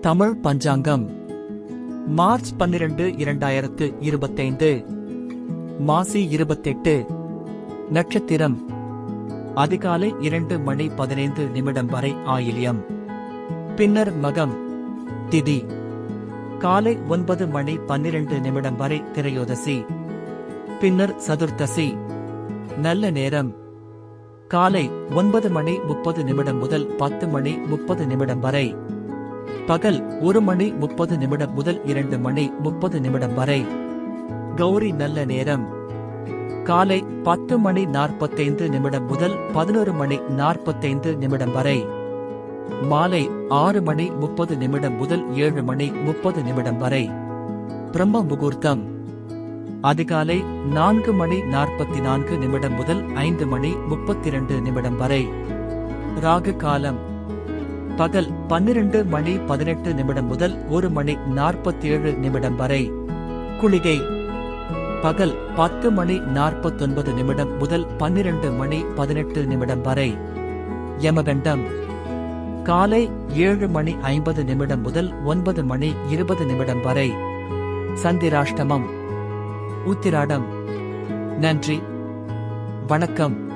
தமிழ் பஞ்சாங்கம். March பன்னிரண்டு இரண்டாயிரத்து இருபத்தைந்து. மாசி இருபத்தெட்டு. நட்சத்திரம். அதிகாலை இரண்டு மணி பதினைந்து நிமிடம் வரை ஆயில்யம். பின்னர் மகம். திதி. காலை ஒன்பது மணி பன்னிரண்டு நிமிடம் வரை திரையோதசி. பின்னர் சதுர்த்தசி. நல்ல நேரம். காலை ஒன்பது மணி முப்பது நிமிடம் முதல் பத்து மணி முப்பது நிமிடம் வரை. பகல் ஒரு மணி முப்பது நிமிடம் முதல் இரண்டு மணி முப்பது நிமிடம் வரை. கௌரி நல்ல நேரம். காலை பத்து மணி நாற்பத்தைந்து நிமிடம் முதல் பதினோரு மணி நாற்பத்தைந்து நிமிடம் வரை. மாலை ஆறு மணி முப்பது நிமிடம் முதல் ஏழு மணி முப்பது நிமிடம் வரை. பிரம்ம முகூர்த்தம். அதிகாலை நான்கு மணி நாற்பத்தி நான்கு நிமிடம் முதல் ஐந்து மணி முப்பத்தி இரண்டு நிமிடம் வரை. ராகு காலம். பகல் பன்னிரண்டு மணி பதினெட்டு நிமிடம் முதல் ஒரு மணி நாற்பத்தேழு நிமிடம் வரை. குளிகை. பகல் பத்து மணி நாற்பத்தொன்பது நிமிடம் முதல் பன்னிரண்டு மணி பதினெட்டு நிமிடம் வரை. யமகண்டம். காலை ஏழு மணி ஐம்பது நிமிடம் முதல் ஒன்பது மணி இருபது நிமிடம் வரை. சந்திராஷ்டமம். உத்திராடம். நன்றி. வணக்கம்.